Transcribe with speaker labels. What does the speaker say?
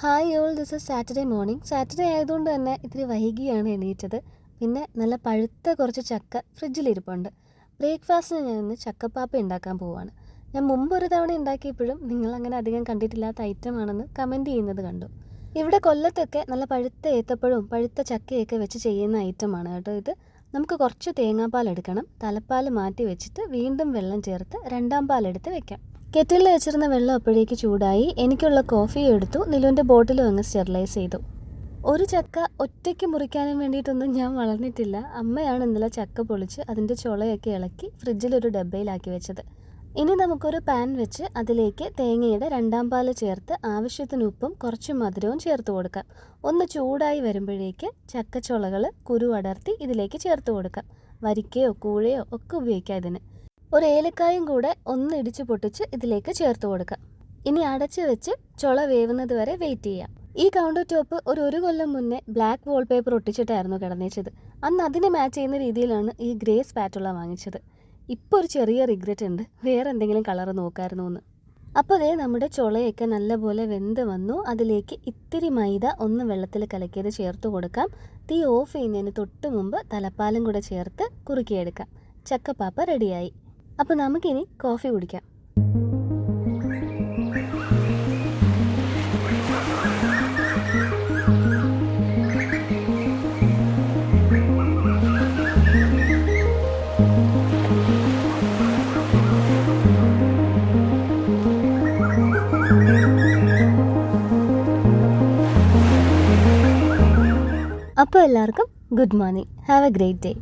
Speaker 1: Hi all this is Saturday morning Saturday ആയതുകൊണ്ട് തന്നെ ഇത്തിരി വൈകിയാണ് എണീറ്റത്. പിന്നെ നല്ല പഴുത്ത കുറച്ച് ചക്ക ഫ്രിഡ്ജിലിരിപ്പുണ്ട് ബ്രേക്ക്ഫാസ്റ്റിന് ഞാൻ ഇന്ന് ചക്കപ്പാപ്പ ഉണ്ടാക്കാൻ പോവുകയാണ് ഞാൻ മുമ്പ് ഒരു തവണ ഉണ്ടാക്കിയപ്പോഴും നിങ്ങൾ അങ്ങനെ അധികം കണ്ടിട്ടില്ലാത്ത ഐറ്റം ആണെന്ന് കമന്റ് ചെയ്യുന്നത് കണ്ടു. ഇവിടെ കൊല്ലത്തൊക്കെ നല്ല പഴുത്ത ഏത്തപ്പഴവും പഴുത്ത ചക്കയൊക്കെ വെച്ച് ചെയ്യുന്ന ഐറ്റമാണ് കേട്ടോ ഇത്. നമുക്ക് കുറച്ച് തേങ്ങാപ്പാൽ എടുക്കണം. തലപ്പാൽ മാറ്റി വെച്ചിട്ട് വീണ്ടും വെള്ളം ചേർത്ത് രണ്ടാം പാലെടുത്ത് വെക്കാം. കെറ്റിലിൽ വെച്ചിരുന്ന വെള്ളം അപ്പോഴേക്ക് ചൂടായി. എനിക്കുള്ള കോഫി എടുത്തു. നിലുവിന്റെ ബോട്ടിലും അങ്ങ് സ്റ്റെറിലൈസ് ചെയ്തു. ഒരു ചക്ക ഒറ്റയ്ക്ക് മുറിക്കാനും വേണ്ടിയിട്ടൊന്നും ഞാൻ വളർന്നിട്ടില്ല. അമ്മയാണ് ഇന്നലെ ചക്ക പൊളിച്ച് അതിന്റെ ചുളയൊക്കെ ഇളക്കി ഫ്രിഡ്ജിലൊരു ഡബ്ബയിലാക്കി വെച്ചത്. ഇനി നമുക്കൊരു പാൻ വെച്ച് അതിലേക്ക് തേങ്ങയുടെ രണ്ടാം പാൽ ചേർത്ത് ആവശ്യത്തിന് ഉപ്പും കുറച്ച് മധുരവും ചേർത്ത് കൊടുക്കാം. ഒന്ന് ചൂടായി വരുമ്പോഴേക്ക് ചക്കച്ചുളകൾ കുരു അടർത്തി ഇതിലേക്ക് ചേർത്ത് കൊടുക്കാം. വരിക്കയോ കൂഴയോ ഒക്കെ ഉപയോഗിക്കാം ഇതിന്. ഒരു ഏലക്കായും കൂടെ ഒന്ന് ഇടിച്ച് പൊട്ടിച്ച് ഇതിലേക്ക് ചേർത്ത് കൊടുക്കാം. ഇനി അടച്ചു വെച്ച് ചുള വേവുന്നത് വരെ വെയിറ്റ് ചെയ്യാം. ഈ കൗണ്ടർ ടോപ്പ് ഒരു ഒരു കൊല്ലം മുന്നേ ബ്ലാക്ക് വാൾപേപ്പർ ഒട്ടിച്ചിട്ടായിരുന്നു കിടന്നേച്ചത്. അന്ന് അതിനെ മാച്ച് ചെയ്യുന്ന രീതിയിലാണ് ഈ ഗ്രേ സ്പാറ്റുള്ള വാങ്ങിച്ചത്. ഇപ്പോൾ ഒരു ചെറിയ റിഗ്രറ്റ് ഉണ്ട്. വേറെ എന്തെങ്കിലും കളർ നോക്കായിരുന്നു എന്ന്. അപ്പോൾ ദേ നമ്മുടെ ചുളയൊക്കെ നല്ലപോലെ വെന്ത് വന്നു. അതിലേക്ക് ഇത്തിരി മൈദ ഒന്ന് വെള്ളത്തിൽ കലക്കിയത് ചേർത്ത് കൊടുക്കാം. തീ ഓഫ് ചെയ്യുന്നതിന് തൊട്ട് മുമ്പ് തലപ്പാലും കൂടെ ചേർത്ത് കുറുക്കിയെടുക്കാം. ചക്കപ്പാപ്പ റെഡിയായി അപ്പോൾ നമുക്കിനി കോഫി കുടിക്കാം. അപ്പോൾ എല്ലാവർക്കും good morning. Have a great day.